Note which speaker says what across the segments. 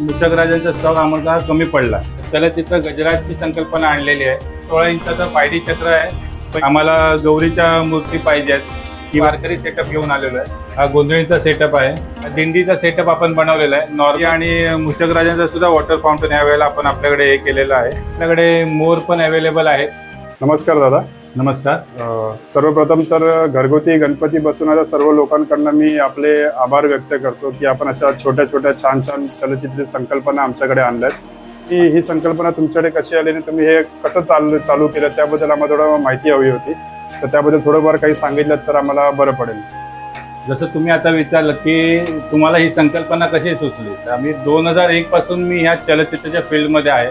Speaker 1: मुचकराजाचा stock आम्हाला कमी पडला. त्याला तिथं गजराजची संकल्पना आणलेली आहे. सोळा इंचाचा पायरी चक्र आहे. आम्हाला गौरीच्या मूर्ती पाहिजेत ही वारकरी सेटअप घेऊन आलेलो आहे. हा गोंधळीचा सेटअप आहे. दिंडीचा सेटअप आपण बनवलेला आहे. नॉर्वे आणि मुचक राजांचा सुद्धा वॉटर फाउंटन या वेळेला आपण आपल्याकडे हे केलेलं आहे. आपल्याकडे मोर पण अवेलेबल आहेत.
Speaker 2: नमस्कार दादा.
Speaker 1: नमस्कार.
Speaker 2: सर्वप्रथम तर घरगुती गणपती बसवणाऱ्या सर्व लोकांकडनं मी आपले आभार व्यक्त करतो की आपण अशा छोट्या छोट्या छान छान चलचित्र संकल्पना आमच्याकडे आणल्यात. की ही संकल्पना तुमच्याकडे कशी आली आणि तुम्ही हे कसं चालू चालू केलं त्याबद्दल आम्हाला थोडं माहिती हवी होती. तर त्याबद्दल थोडंफार काही सांगितलं तर आम्हाला बरं पडेल.
Speaker 1: जसं तुम्ही आता विचारलं की तुम्हाला ही संकल्पना कशी सुचली? तर आम्ही दोन हजार एकपासून मी ह्या चलचित्राच्या फील्डमध्ये आहे.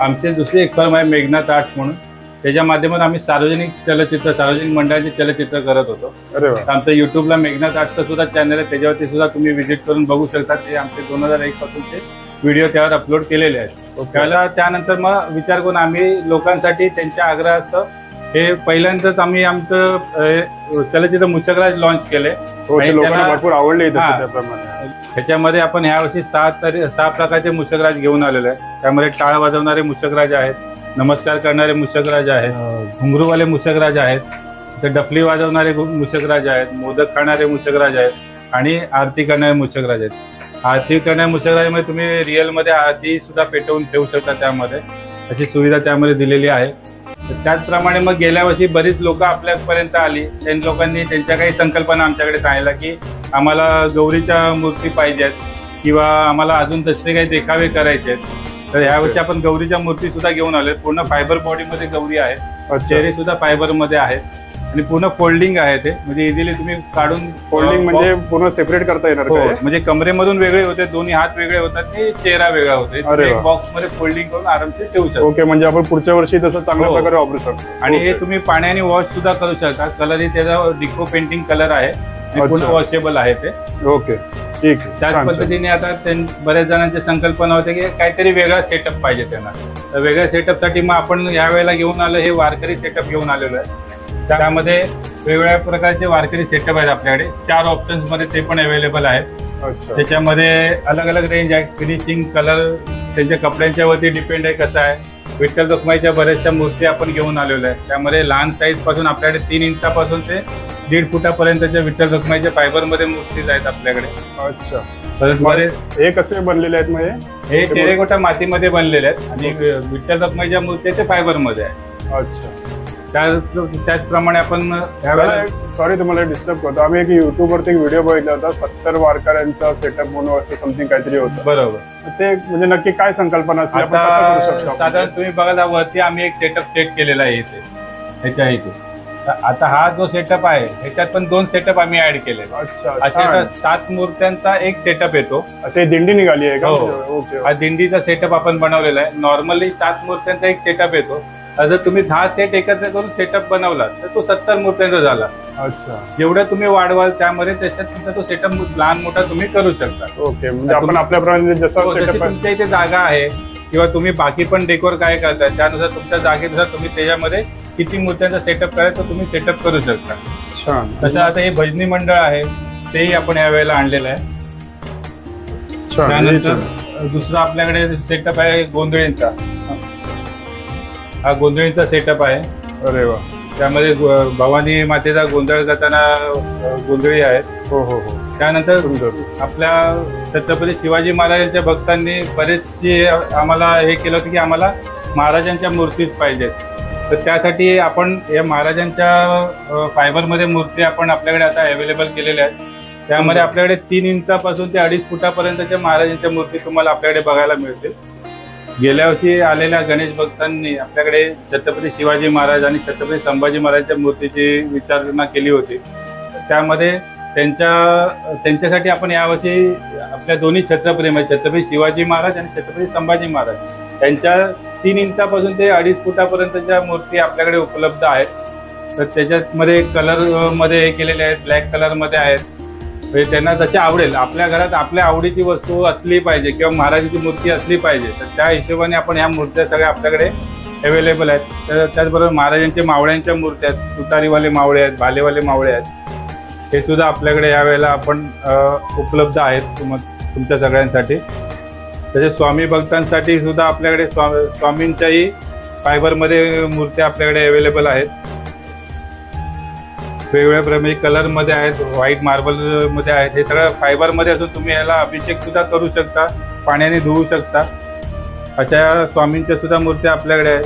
Speaker 1: आमचे दुसरे एक फर्म आहे मेघनाथ आर्ट्स म्हणून. त्याच्या माध्यमातून आम्ही सार्वजनिक चलचित्र सार्वजनिक मंडळाचे चलचित्र करत होतो.
Speaker 2: अरे वा.
Speaker 1: तर आमचं युट्यूबला मेघनाथ आर्ट्सचं सुद्धा चॅनल आहे. त्याच्यावरती सुद्धा तुम्ही व्हिजिट करून बघू शकता ते आमचे दोन हजार एक पासूनचे व्हिडिओ त्यावर अपलोड केलेले आहेत. त्याला त्यानंतर मग विचार करून आम्ही लोकांसाठी त्यांच्या आग्रहाचं हे पहिल्यांदाच आम्ही आमचं अं, चलचित्र मुचकराज लॉन्च केले
Speaker 2: हो ते
Speaker 1: आणि
Speaker 2: लोकांना
Speaker 1: त्याला-
Speaker 2: भरपूर आवडले इथे
Speaker 1: हा.
Speaker 2: त्याप्रमाणे.
Speaker 1: ह्याच्यामध्ये आपण ह्यावर्षी सहा तरी सहा प्रकारचे मुशकराज घेऊन आलेलो आहे. त्यामध्ये टाळ वाजवणारे मुशकराज आहेत. नमस्कार करणारे मुशकराज आहेत. घुंगरूवाले मुशकराज आहेत. तर डफली वाजवणारे गु- मुशकराज आहेत. मोदक खाणारे मुशकराज आहेत. आणि आरती करणारे मुशकराज आहेत. आरती करणारे मुशकराजमध्ये तुम्ही रिअलमध्ये आरती सुद्धा पेटवून ठेवू शकता त्यामध्ये. अशी सुविधा त्यामध्ये दिलेली आहे. त्याचप्रमाणे मग गेल्या वर्षी बरीच लोक आपल्यापर्यंत आली. त्या लोकांनी त्यांच्या काही संकल्पना आमच्याकडे सांगितल्या की आम्हाला गौरीच्या मूर्ती पाहिजेत किंवा आम्हाला अजून तसे काही देखावे करायचे आहेत. तर ह्यावर्षी आपण गौरीच्या मूर्ती सुद्धा घेऊन आलोय. पूर्ण फायबर बॉडीमध्ये गौरी आहे. चेहरे सुद्धा फायबरमध्ये आहेत. आणि पूर्ण फोल्डिंग आहे ते. म्हणजे इझिली तुम्ही काढून
Speaker 2: फोल्डिंग म्हणजे पूर्ण सेपरेट करता येणार
Speaker 1: हो? म्हणजे कमरेमधून वेगळे होते दोन्ही हात वेगळे होतात आणि चेहरा वेगळा होते. बॉक्समध्ये फोल्डिंग करून आरामशीर ठेवू शकता.
Speaker 2: ओके म्हणजे आपण पुढच्या वर्षी तसं चांगल्या
Speaker 1: हो.
Speaker 2: प्रकारे वापरू शकतो.
Speaker 1: आणि हे. तुम्ही पाण्याने वॉश सुद्धा करू शकता. कलर ही त्याचा डिको पेंटिंग कलर आहे. पूर्ण. वॉशेबल आहे ते.
Speaker 2: ओके. ठीक
Speaker 1: त्याच. पद्धतीने आता बऱ्याच जणांची संकल्पना होते की काहीतरी वेगळा सेटअप पाहिजे त्यांना. तर वेगळ्या सेटअपसाठी मग आपण या वेळेला घेऊन आलो हे वारकरी सेटअप घेऊन आलेलो आहे. त्यामध्ये वेगवेगळ्या प्रकारचे वारकरी सेटअप आहेत आपल्याकडे. चार ऑप्शन्समध्ये ते पण अवेलेबल आहेत. त्याच्यामध्ये अलग अलग रेंज आहे फिनिशिंग कलर त्यांच्या कपड्यांच्या वरती डिपेंड आहे कसं आहे. विठ्ठल रखुमाईच्या बऱ्याचशा मूर्ती आपण घेऊन आलेलो आहे. त्यामध्ये लहान साईजपासून आपल्याकडे तीन इंचापासून ते दीड फुटापर्यंतच्या विठ्ठल रखुमाईच्या फायबरमध्ये मूर्तीज आहेत आपल्याकडे.
Speaker 2: अच्छा.
Speaker 1: परत बरेच
Speaker 2: हे कसे बनलेले आहेत मग हे?
Speaker 1: हे टेरेकोटा मातीमध्ये बनलेले आहेत आणि विठ्ठल रखुमाईच्या मूर्ती ते फायबरमध्ये आहे.
Speaker 2: अच्छा.
Speaker 1: त्या- त्याचप्रमाणे आपण ह्यावेळेला
Speaker 2: सॉरी तुम्हाला डिस्टर्ब करतो. आम्ही एक युट्यूब वरती एक व्हिडिओ बघितला होता. सत्तर वारकऱ्यांचा सेटअप म्हणून असं समथिंग काहीतरी होतं.
Speaker 1: बरोबर.
Speaker 2: ते म्हणजे नक्की काय संकल्पना आपण कसं
Speaker 1: आता
Speaker 2: करू शकतो?
Speaker 1: साधारण तुम्ही बघायला वरती आम्ही एक सेटअप सेट केलेला आहे इथे. ह्याच्या इथे. तर आता हा जो सेटअप आहे ह्याच्यात पण दोन सेटअप आम्ही ऍड केले
Speaker 2: अच्छा छान.
Speaker 1: सात मूर्त्यांचा एक सेटअप येतो.
Speaker 2: अच्छा ही दिंडी निघाली आहे का?
Speaker 1: हो.
Speaker 2: ओके
Speaker 1: हा दिंडीचा सेटअप आपण बनवलेला आहे. नॉर्मली सात मूर्त्यांचा एक सेटअप येतो. जर तुम्ही दहा सेट एकत्र करून सेटअप बनवला तर तो सत्तर मूर्त्यांचा झाला.
Speaker 2: अच्छा.
Speaker 1: जेवढं तुम्ही वाढवाल त्यामध्ये त्याच्यात तुमचा तो सेटअप लहान मोठा तुम्ही करू शकता.
Speaker 2: ओके म्हणजे आपण आपल्याप्रमाणे जसं
Speaker 1: हो, जशी
Speaker 2: सेटअप
Speaker 1: तुमच्या इथे जागा आहे किंवा तुम्ही बाकी पण डेकोर काय करताय त्यानुसार तुमच्या जागेनुसार तुम्ही त्याच्यामध्ये किती मूर्त्यांचा सेटअप करायचं तुम्ही सेटअप करू शकता.
Speaker 2: छान.
Speaker 1: तसं आता हे भजनी मंडळ आहे तेही आपण या वेळेला आणलेलं आहे. त्यानंतर. दुसरा आपल्याकडे सेटअप आहे गोंधळींचा. हा गोंधळींचा सेटअप आहे.
Speaker 2: अरे वा.
Speaker 1: त्यामध्ये भवानी मातेचा गोंधळ करताना गोंधळी आहेत.
Speaker 2: हो हो हो.
Speaker 1: त्यानंतर आपल्या छत्रपती शिवाजी महाराजांच्या भक्तांनी बरेचसे आम्हाला हे केलं होतं की आम्हाला महाराजांच्या मूर्तीच पाहिजेत. तर त्यासाठी आपण या महाराजांच्या फायबरमध्ये मूर्ती आपण आपल्याकडे आता अवेलेबल केलेल्या आहेत. त्यामध्ये आपल्याकडे तीन इंचापासून ते अडीच फुटापर्यंतच्या महाराजांच्या मूर्ती तुम्हाला आपल्याकडे बघायला मिळतील. गेल्या वर्षी आलेल्या गणेश भक्तांनी आपल्याकडे छत्रपती शिवाजी महाराज आणि छत्रपती संभाजी महाराजांच्या मूर्तीची विचारणा केली होती. त्यामध्ये त्यांच्या त्यांच्यासाठी आपण यावर्षी आपल्या दोन्ही छत्रपती म्हणजे छत्रपती शिवाजी महाराज आणि छत्रपती संभाजी महाराज त्यांच्या तीन इंचापासून ते अडीच फुटापर्यंतच्या मूर्ती आपल्याकडे उपलब्ध आहेत. तर त्याच्यामध्ये कलरमध्ये हे केलेले आहेत ब्लॅक कलरमध्ये आहेत. म्हणजे त्यांना जसे आवडेल आपल्या घरात आपल्या आवडीची वस्तू असली पाहिजे किंवा महाराजाची मूर्ती असली पाहिजे तर त्या हिशोबाने आपण ह्या मूर्त्या सगळ्या आपल्याकडे अवेलेबल आहेत. तर त्याचबरोबर महाराजांच्या मावळ्यांच्या मूर्त्या आहेत सुतारीवाले मावळे आहेत भालेवाले मावळे आहेत. हे सुद्धा आपल्याकडे यावेळेला आपण उपलब्ध आहेत तुम तुमच्या सगळ्यांसाठी. तसेच स्वामी भक्तांसाठी सुद्धा आपल्याकडे स्वा स्वामींच्याही फायबरमध्ये मूर्त्या आपल्याकडे अवेलेबल आहेत. वेगवेगळ्या प्रमे कलरमध्ये आहेत व्हाईट मार्बलमध्ये आहेत. हे सगळं फायबरमध्ये असून तुम्ही याला अभिषेकसुद्धा करू शकता पाण्याने धुवू शकता. अशा स्वामींच्या सुद्धा मूर्त्या आपल्याकडे आहेत.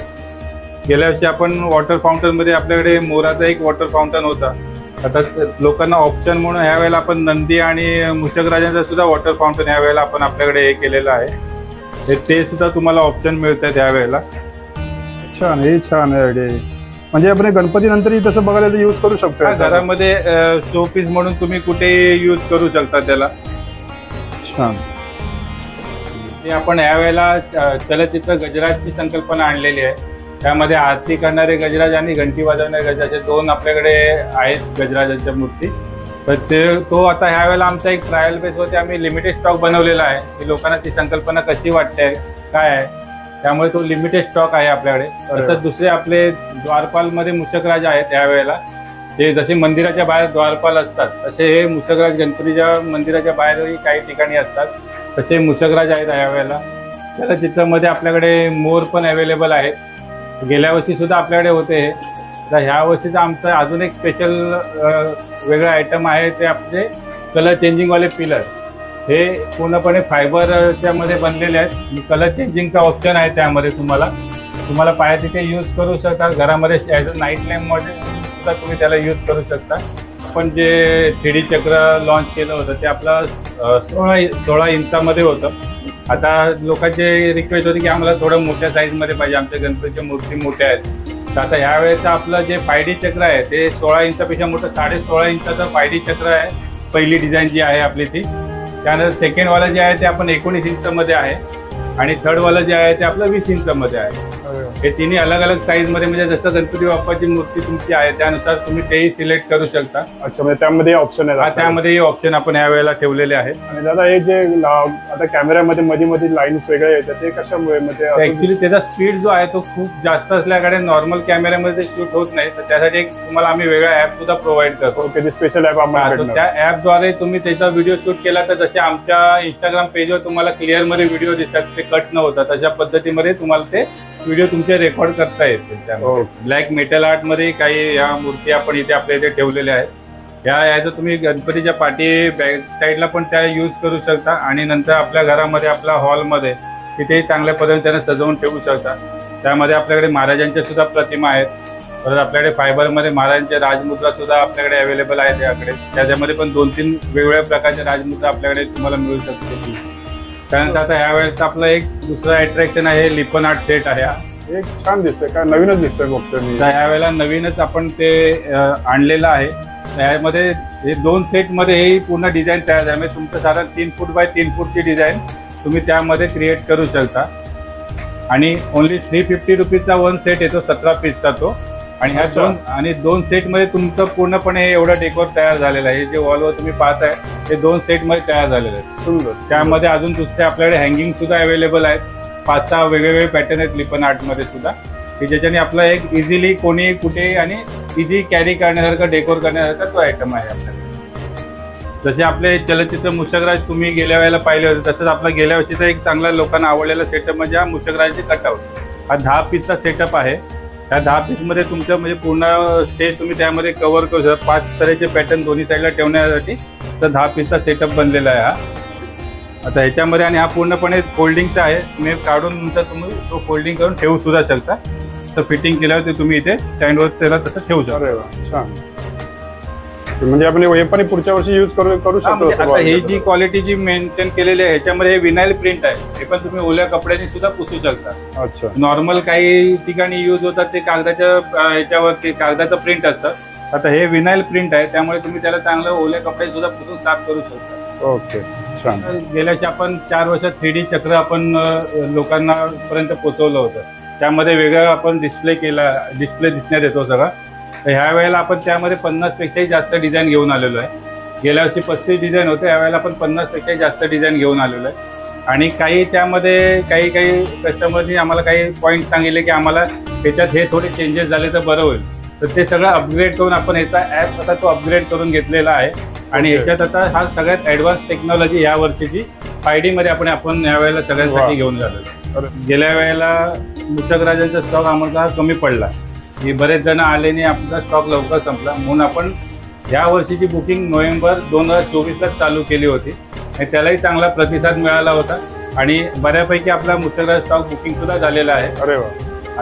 Speaker 1: गेल्या वर्षी आपण वॉटर फाउंटनमध्ये आपल्याकडे मोराचा एक वॉटर फाउंटन होता. आता लोकांना ऑप्शन म्हणून ह्या वेळेला आपण नंदी आणि मुशक राजांचा सुद्धा वॉटर फाउंटन ह्या वेळेला आपण आपल्याकडे हे केलेलं आहे. ते सुद्धा तुम्हाला ऑप्शन मिळत आहेत ह्या वेळेला
Speaker 2: छान हे छान आहे idea. म्हणजे आपण गणपती नंतरही तसं बघायला यूज करू शकतो.
Speaker 1: घरामध्ये शो पीस म्हणून तुम्ही कुठेही यूज करू शकता त्याला.
Speaker 2: छान.
Speaker 1: हे आपण यावेळेला अ, चलचित्र गजराजची संकल्पना आणलेली आहे. त्यामध्ये आरती करणारे गजराज आणि घंटी वाजवणारे गजराज हे दोन आपल्याकडे आहेत गजराजांच्या मूर्ती. तर ते तो आता ह्या वेळेला आमचा एक ट्रायल बेसवरती आम्ही लिमिटेड स्टॉक बनवलेला आहे. की लोकांना ती संकल्पना कशी वाटते काय आहे त्यामुळे तो लिमिटेड स्टॉक आहे आपल्याकडे. तसंच दुसरे आपले द्वारपालमध्ये मुशकराज आहेत यावेळेला ते जसे मंदिराच्या बाहेर द्वारपाल असतात तसे हे मुशकराज गणपतीच्या मंदिराच्या बाहेरही काही ठिकाणी असतात. तसे मुशकराज आहेत यावेळेला त्याला चित्रामध्ये आपल्याकडे मोर पण अवेलेबल आहेत. गेल्या वर्षी सुद्धा आपल्याकडे होते तर ह्या वर्षीचं आमचं अजून एक स्पेशल वेगळं आयटम आहे ते आपले कलर चेंजिंगवाले पिलर हे पूर्णपणे फायबरच्यामध्ये बनलेले आहेत. कलर चेंजिंगचा ऑप्शन आहे त्यामध्ये तुम्हाला. तुम्हाला पाहिजे तिथे यूज करू शकता. घरामध्ये ॲज अ नाईट लॅम्पमध्ये सुद्धा तुम्ही त्याला यूज करू शकता. आपण जे थ्री डी चक्र लॉन्च केलं होतं ते आपलं सोळा सोळा इंचामध्ये होतं. आता लोकांचे रिक्वेस्ट होती की आम्हाला थोडं मोठ्या साईजमध्ये पाहिजे. आमच्या गणपतीच्या मूर्ती मोठ्या आहेत. तर आता ह्या वेळेचं आपलं जे पायडी चक्र आहे ते सोळा इंचापेक्षा मोठं साडे सोळा इंचाचं पायडी चक्र आहे. पहिली डिझाईन जी आहे आपली ती. त्यानंतर सेकंडवालं जे आहे ते आपण एकोणीस इंचमध्ये आहे. आणि थर्डवालं जे आहे ते आपलं वीस इंचमध्ये आहे. हे तिन्ही अलग अलग साईजमध्ये म्हणजे जसं गणपती बाप्पाची मूर्ती तुमची आहे त्यानुसार तुम्ही तेही सिलेक्ट करू शकता.
Speaker 2: अच्छा म्हणजे त्यामध्ये ऑप्शन आहे
Speaker 1: हा. त्यामध्ये ऑप्शन आपण या वेळेला ठेवलेले आहेत.
Speaker 2: आणि दादा हे जे आता कॅमेऱ्यामध्ये मध्ये मध्ये लाईन्स वेगळे येतात ते कशामुळे? म्हणजे
Speaker 1: ऍक्च्युली त्याचा स्पीड जो आहे तो खूप जास्त असल्याकडे नॉर्मल कॅमेऱ्यामध्ये शूट होत नाही. तर त्यासाठी एक तुम्हाला आम्ही वेगळा ऍप सुद्धा प्रोव्हाइड करतो.
Speaker 2: स्पेशल ॲप आपण.
Speaker 1: त्या ऍपद्वारे तुम्ही त्याचा व्हिडिओ शूट केला तर जसे आमच्या इंस्टाग्राम पेजवर तुम्हाला क्लिअरमध्ये व्हिडिओ दिसतात ते कट न होता. तशा पद्धतीमध्ये तुम्हाला ते व्हिडिओ तुमचे रेकॉर्ड करता
Speaker 2: ओके.
Speaker 1: ब्लॅक मेटल आर्टमध्ये काही या मूर्ती आपण इथे आपल्या इथे ठेवलेल्या आहेत. या याचं तुम्ही गणपतीच्या पाठी बॅक साईडला पण त्या यूज करू शकता आणि नंतर आपल्या घरामध्ये आपल्या हॉलमध्ये तिथे चांगल्या पद्धतीने त्यांना सजवून ठेवू शकता. त्यामध्ये आपल्याकडे महाराजांच्या सुद्धा प्रतिमा आहेत. परत आपल्याकडे फायबरमध्ये महाराजांच्या राजमुद्रा सुद्धा आपल्याकडे अवेलेबल आहेत याकडे. त्याच्यामध्ये पण दोन तीन वेगवेगळ्या प्रकारच्या राजमुद्रा आपल्याकडे तुम्हाला मिळू शकते त्यानंतर आता ह्या वेळेस आपलं एक दुसरं अट्रॅक्शन आहे लिपन आर्ट सेट आहे हा.
Speaker 2: एक छान दिसतंय काय नवीनच दिसतंय बघतो मी.
Speaker 1: तर नवीनच आपण ते अ, आणलेलं आहे. त्यामध्ये हे दोन सेटमध्ये हे पूर्ण डिझाईन तयार आहे म्हणजे तुमचं साधारण तीन फूट बाय तीन फूटची डिझाईन तुम्ही त्यामध्ये क्रिएट करू शकता. आणि ओन्ली थ्री फिफ्टी रुपीजचा वन सेट येतो सतरा पीसचा तो. आणि ह्या. दोन आणि दोन सेटमध्ये तुमचं पूर्णपणे हे एवढं डेकोर तयार झालेलं आहे. हे जे वॉलवर तुम्ही पाहताय ते दोन सेटमध्ये तयार झालेलं आहे.
Speaker 2: सुंदर.
Speaker 1: त्यामध्ये अजून दुसरे आपल्याकडे हँगिंग सुद्धा अवेलेबल आहेत. पाच सहा वेगवेगळे पॅटर्न आहेत लिपन आर्टमध्ये सुद्धा. की ज्याच्याने आपला एक इझिली कोणी कुठे आणि इझी कॅरी करण्यासारखं डेकोर करण्यासारखा तो आयटम आहे आपल्याकडे. जसे आपले चलचित्र मुशकराज तुम्ही गेल्या वेळेला पाहिले होते तसंच आपला गेल्या वर्षीचा एक चांगला लोकांना आवडलेला सेटअप म्हणजे हा मुशकराजचे कटआउट हा दहा पीसचा सेटअप आहे. त्या दहा पीसमध्ये तुमचं म्हणजे पूर्ण स्टेज तुम्ही त्यामध्ये कव्हर करू शकता. पाच तऱ्हेचे पॅटर्न दोन्ही साईडला ठेवण्यासाठी तर दहा पीसचा सेटअप बनलेला आहे हा. आता ह्याच्यामध्ये आणि हा पूर्णपणे फोल्डिंगचा आहे. तुम्ही काढून नंतर तुम्ही तो फोल्डिंग करून ठेवू सुद्धा शकता. तर फिटिंग केल्यावर ते तुम्ही इथे स्टँडवर त्याला तसं ठेवू शकता.
Speaker 2: म्हणजे आपण हे पण पुढच्या वर्षी युज करू करू
Speaker 1: हा,
Speaker 2: शकतो
Speaker 1: म्हणजे
Speaker 2: असं
Speaker 1: आता ही
Speaker 2: वाटतं.
Speaker 1: जी क्वालिटी जी मेंटेन केलेली आहे ह्याच्यामध्ये हे विनाईल प्रिंट आहे. हे पण तुम्ही ओल्या कपड्याने सुद्धा पुसू शकता.
Speaker 2: अच्छा.
Speaker 1: नॉर्मल काही ठिकाणी यूज होतात ते कागदाच्या अं, ह्याच्यावरती कागदाचं प्रिंट असतं. आता हे विनाईल प्रिंट आहे त्यामुळे तुम्ही त्याला चांगलं ओल्या कपडे सुद्धा पुसून साफ करू शकता.
Speaker 2: ओके छान.
Speaker 1: गेल्या वर्षी आपण चार वर्षात थ्री डी चक्र आपण अं, लोकांना पर्यंत पोहोचवलं होतं. त्यामध्ये वेगळं आपण डिस्प्ले केला डिस्प्ले दिसण्यात येतो सगळा. तर ह्या वेळेला आपण त्यामध्ये पन्नासपेक्षाही जास्त डिझाईन घेऊन आलेलो आहे. गेल्या वर्षी पस्तीस डिझाईन होते यावेळेला आपण पन्नासपेक्षाही जास्त डिझाईन घेऊन आलेलो आहे. आणि काही त्यामध्ये काही काही कस्टमरनी आम्हाला काही पॉईंट सांगितले की आम्हाला त्याच्यात हे थोडे चेंजेस झाले तर बरं होईल. तर ते सगळं अपग्रेड करून आपण याचा ॲप आता तो अपग्रेड करून घेतलेला आहे. आणि. याच्यात आता हा सगळ्यात ॲडव्हान्स टेक्नॉलॉजी या वर्षीची फायडी मध्ये आपण आपण यावेळेला. सगळ्यांसाठी घेऊन झालो
Speaker 2: अरे,
Speaker 1: गेल्या वेळेला मुचक राजांचा स्टॉक आम्हाला कमी पडला. की बरेच जण आले नाही आपला स्टॉक लवकर संपला. म्हणून आपण या वर्षीची बुकिंग नोव्हेंबर दोन हजार चोवीसलाच चालू केली होती. आणि त्यालाही चांगला प्रतिसाद मिळाला होता. आणि बऱ्यापैकी आपला मुचकराज स्टॉक बुकिंग सुद्धा झालेला आहे.
Speaker 2: अरे वा.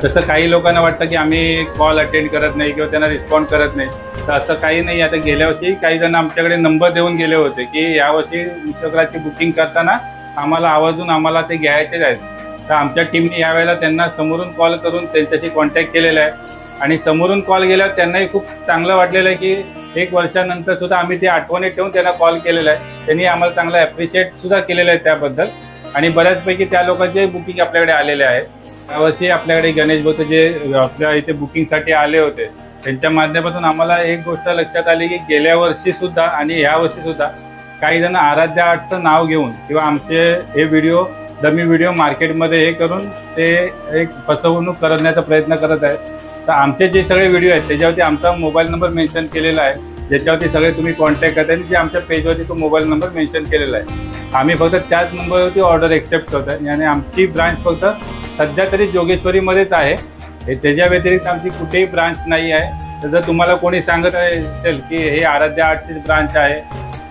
Speaker 1: तसं काही लोकांना वाटतं की आम्ही कॉल अटेंड करत नाही किंवा त्यांना रिस्पॉन्ड करत नाही. तर असं काही नाही. आता गेल्या वर्षी काही जण आमच्याकडे नंबर देऊन गेले होते की यावर्षी मुचकराजची बुकिंग करताना आम्हाला आवर्जून आम्हाला ते घ्यायचे आहेत. तर आमच्या टीमने यावेळेला त्यांना समोरून कॉल करून त्यांच्याशी कॉन्टॅक्ट केलेला आहे. आणि समोरून कॉल गेल्यावर त्यांनाही खूप चांगलं वाटलेलं आहे की एक वर्षानंतर सुद्धा आम्ही ते आठवणीत ठेवून त्यांना कॉल केलेला आहे. त्यांनी आम्हाला चांगलं ॲप्रिशिएट सुद्धा केलेलं आहे त्याबद्दल. आणि बऱ्याचपैकी त्या लोकांचे बुकिंग आपल्याकडे आलेले आहे. यावर्षी आपल्याकडे गणेश भाऊ जे आपल्या इथे बुकिंगसाठी आले होते त्यांच्या माध्यमातून आम्हाला एक गोष्ट लक्षात आली की गेल्या वर्षी सुद्धा आणि ह्या वर्षी सुद्धा काही जण आराध्या आर्टचं नाव घेऊन किंवा आमचे हे व्हिडिओ डमी व्हिडिओ मार्केटमध्ये हे करून ते एक फसवणूक करण्याचा प्रयत्न करत आहे. तर आमचे जे सगळे व्हिडिओ आहेत त्याच्यावरती आमचा मोबाईल नंबर मेन्शन केलेला आहे. ज्याच्यावरती सगळे तुम्ही कॉन्टॅक्ट करता आणि जे आमच्या पेजवरती तो मोबाईल नंबर मेन्शन केलेला आहे. आम्ही फक्त त्याच नंबरवरती ऑर्डर एक्सेप्ट करतो आहे. आणि आमची ब्रांच फक्त सध्या तरी जोगेश्वरीमध्येच आहे. हे त्याच्या व्यतिरिक्त आमची कुठेही ब्रांच नाही आहे. तर जर तुम्हाला कोणी सांगत असेल की हे आराध्या आर्टची ब्रांच आहे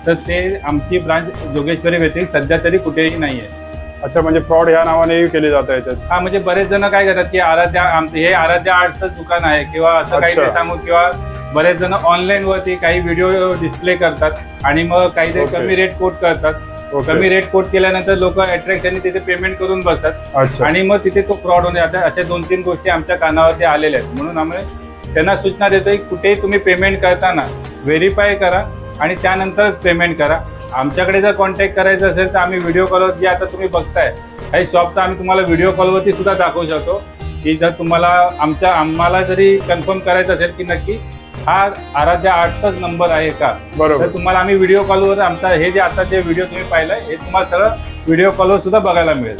Speaker 1: तर ते आमची ब्रांच जोगेश्वरी व्यतिरिक्त सध्या तरी कुठेही नाही आहे.
Speaker 2: अच्छा म्हणजे फ्रॉड ह्या नावाने केले जात आहे याच्यात.
Speaker 1: हा म्हणजे बरेच जण काय करतात की आराध्या आमचं हे आराध्या आर्टचं दुकान आहे किंवा असं काही
Speaker 2: अच्छा.
Speaker 1: सांगू किंवा बरेच जण ऑनलाईन वरती काही व्हिडिओ डिस्प्ले करतात आणि मग काहीतरी
Speaker 2: Okay.
Speaker 1: कमी रेट कोट करतात. कमी रेट कोट केल्यानंतर लोक अट्रॅक्शन तिथे पेमेंट करून बसतात.
Speaker 2: अच्छा.
Speaker 1: आणि मग तिथे तो फ्रॉड होणे आता अशा दोन तीन गोष्टी आमच्या कानावरती आलेल्या आहेत. म्हणून आम्ही त्यांना सूचना देतोय की कुठेही तुम्ही पेमेंट करताना व्हेरीफाय करा आणि त्यानंतर पेमेंट करा. आमच्याकडे जर कॉन्टॅक्ट करायचं असेल तर आम्ही व्हिडिओ कॉलवर जे आता तुम्ही बघताय. काही शॉप तर आम्ही तुम्हाला व्हिडिओ कॉलवरती सुद्धा दाखवू शकतो. की जर तुम्हाला आमच्या आम्हाला जरी कन्फर्म करायचं असेल की नक्की हा आराध्या आर्टचाच नंबर आहे का?
Speaker 2: बरोबर.
Speaker 1: तर तुम्हाला आम्ही व्हिडिओ कॉलवर आमचा हे जे आता जे व्हिडिओ तुम्ही पाहिलाय हे तुम्हाला सगळं व्हिडिओ कॉलवर सुद्धा बघायला मिळेल.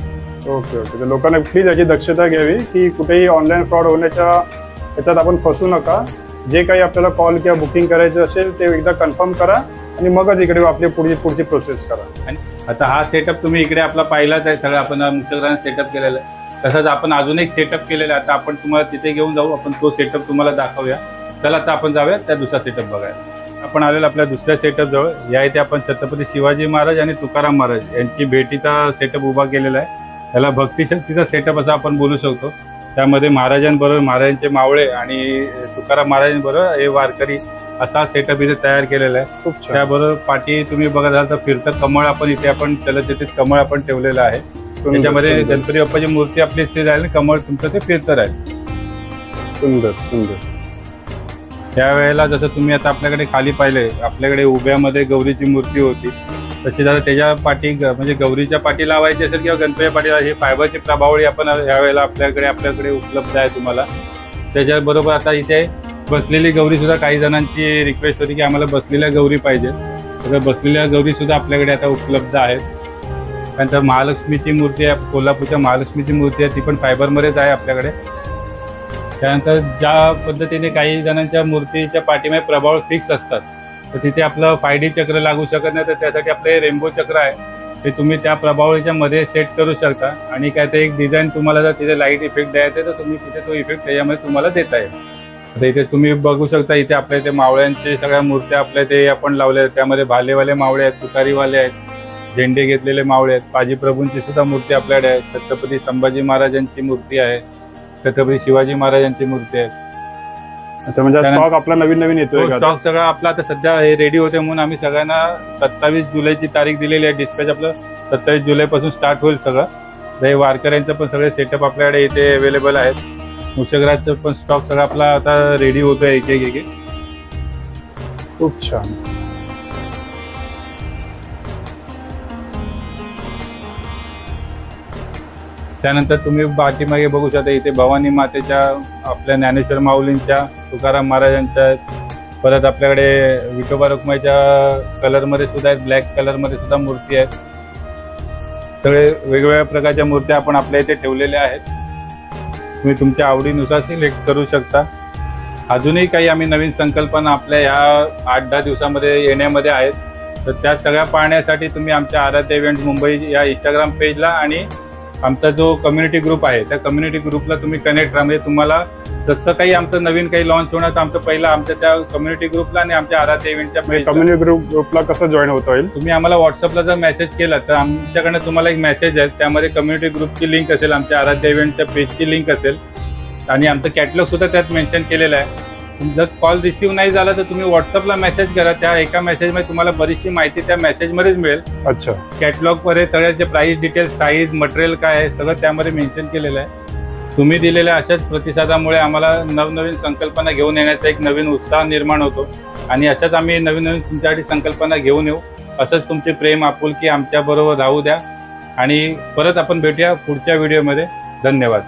Speaker 2: Okay okay. तर लोकांना प्लीज याची दक्षता घ्यावी की कुठेही ऑनलाईन फ्रॉड होण्याच्या याच्यात आपण फसू नका. जे काही आपल्याला कॉल किंवा बुकिंग करायचं असेल ते एकदा कन्फर्म करा. आणि मगच इकडे आपली पुढची पुढची प्रोसेस करा.
Speaker 1: आणि आता हा सेटअप तुम्ही इकडे आपला पाहिलाच आहे सगळं आपण इंस्टाग्राम सेटअप केलेला. आहे तसंच आपण अजून एक सेटअप केलेला आहे. आता आपण तुम्हाला तिथे घेऊन जाऊ. आपण तो सेटअप तुम्हाला दाखवूया. चला आता आपण जाऊया त्या दुसरा सेटअप बघायला. आपण आलेलो आपल्या दुसऱ्या सेटअपजवळ या इथे आपण छत्रपती शिवाजी महाराज आणि तुकाराम महाराज यांची भेटीचा सेटअप उभा केलेला आहे. त्याला भक्तिशक्तीचा सेटअप असा आपण बोलू शकतो. त्यामध्ये महाराजांबरोबर महाराजांचे मावळे आणि तुकाराम महाराजांबरोबर हे वारकरी असा सेटअप इथे तयार केलेला आहे.
Speaker 2: खूप छान.
Speaker 1: त्याबरोबर पाठी तुम्ही बघत असाल तर फिरतं कमळ आपण इथे आपण चलचित्रित कमळ आपण ठेवलेलं आहे. त्याच्यामध्ये गणपती बाप्पाची मूर्ती आपली स्थिर आहे आणि कमळ तुमचं ते फिरतं राहील.
Speaker 2: सुंदर सुंदर.
Speaker 1: त्यावेळेला जसं तुम्ही आता आपल्याकडे खाली पाहिले आपल्याकडे उभ्यामध्ये गौरीची मूर्ती होती. तशी जरा त्याच्या पाठी म्हणजे गौरीच्या पाठी लावायची असेल किंवा गणपतीच्या पाठी लावायची, ही फायबरची प्रभावळी आपण यावेळेला आपल्याकडे आपल्याकडे उपलब्ध आहे तुम्हाला. त्याच्याबरोबर आता इथे बसलेली गौरी सुद्धा काही जणांची रिक्वेस्ट होती की आम्हाला बसलेल्या गौरी पाहिजे तर बसलेल्या गौरी सुद्धा आपल्याकडे आता उपलब्ध आहेत. त्यानंतर महालक्ष्मीची मूर्ती आहे कोल्हापूरच्या महालक्ष्मीची मूर्ती आहे ती पण फायबरमध्येच आहे आपल्याकडे. त्यानंतर ज्या पद्धतीने काही जणांच्या मूर्तीच्या पाठीमागे प्रभाव फिक्स असतात तर तिथे आपलं फायडी चक्र लागू शकत नाही तर त्यासाठी आपले रेनबो चक्र आहे. ते तुम्ही त्या प्रभावळीच्या मध्ये सेट करू शकता. आणि काय ते एक डिझाईन तुम्हाला जर तिथे लाइट इफेक्ट द्यायचा तर तुम्ही तिथे तो इफेक्ट त्याच्यामध्ये तुम्हाला देता येईल. आता इथे तुम्ही बघू शकता इथे आपल्या इथे मावळ्यांचे सगळ्या मूर्त्या आपल्या ते आपण लावल्या आहेत. त्यामध्ये भालेवाले मावळे आहेत तुतारीवाले आहेत झेंडे घेतलेले मावळे आहेत पाजी प्रभूंची सुद्धा मूर्ती आपल्याकडे आहे. छत्रपती संभाजी महाराजांची मूर्ती आहे छत्रपती शिवाजी महाराजांची मूर्ती आहे.
Speaker 2: अच्छा म्हणजे स्टॉक आपला नवीन नवीन येतोय?
Speaker 1: स्टॉक सगळं आपला आता सध्या हे रेडी होते म्हणून आम्ही सगळ्यांना सत्तावीस जुलैची तारीख दिलेली आहे. डिस्पॅच आपलं सत्तावीस जुलैपासून स्टार्ट होईल सगळं. हे वारकऱ्यांचं पण सगळे सेटअप आपल्याकडे इथे अवेलेबल आहेत. मुशकराजचं पण स्टॉक सगळं आपला आता रेडी होतोय एक एक एक एक.
Speaker 2: खूप छान
Speaker 1: त्यानंतर तुम्ही पाठीमागे बघू शकता इथे भवानी मातेच्या आपल्या ज्ञानेश्वर माऊलींच्या तुकाराम महाराजांच्या आहेत. परत आपल्याकडे विठोबा रुक्माईच्या कलरमध्ये सुद्धा आहेत ब्लॅक कलरमध्ये सुद्धा मूर्ती आहेत सगळे वेगवेगळ्या प्रकारच्या मूर्त्या आपण आपल्या इथे ठेवलेल्या आहेत तुम्ही तुमच्या आवडीनुसार सिलेक्ट करू शकता. अजूनही काही आम्ही नवीन संकल्पना आपल्या ह्या आठ दहा दिवसामध्ये येण्यामध्ये आहेत. तर त्या सगळ्या पाहण्यासाठी तुम्ही आमच्या आराध्य इव्हेंट मुंबई या इंस्टाग्राम पेजला आणि आमचा जो कम्युनिटी ग्रुप आहे त्या कम्युनिटी ग्रुपला तुम्ही कनेक्ट राहा. म्हणजे तुम्हाला जसं काही आमचं नवीन काही लॉन्च होणार तर आमचं पहिलं आमच्या त्या कम्युनिटी ग्रुपला आणि आमच्या आराध्य इव्हेंटच्या
Speaker 2: कम्युनिटी ग्रुप ग्रुपला कसं जॉईन होता येईल?
Speaker 1: तुम्ही आम्हाला व्हॉट्सअपला जर मेसेज केला तर आमच्याकडनं तुम्हाला एक मेसेज आहे त्यामध्ये कम्युनिटी ग्रुपची लिंक असेल आमच्या आराध्य इव्हेंटच्या पेजची लिंक असेल. आणि आमचं कॅटलॉग सुद्धा त्यात मेन्शन केलेलं आहे. जर कॉल रिसिव्ह नाही झाला तर तुम्ही व्हॉट्सअपला मेसेज करा. त्या एका मेसेजमध्ये तुम्हाला बरीचशी माहिती त्या मेसेजमध्येच मिळेल.
Speaker 2: अच्छा.
Speaker 1: कॅटलॉगमध्ये सगळ्याचे प्राईस डिटेल्स साईज मटेरियल काय आहे सगळं त्यामध्ये मेन्शन केलेलं आहे. तुम्ही दिलेल्या अशाच प्रतिसादामुळे आम्हाला नवनवीन संकल्पना घेऊन येण्याचा एक नवीन उत्साह निर्माण होतो. आणि अशाच आम्ही नवीन नवीन तुमच्यासाठी संकल्पना घेऊन येऊ. असंच तुमचे प्रेम आपुलकी आमच्याबरोबर राहू द्या. आणि परत आपण भेटूया पुढच्या व्हिडिओमध्ये धन्यवाद.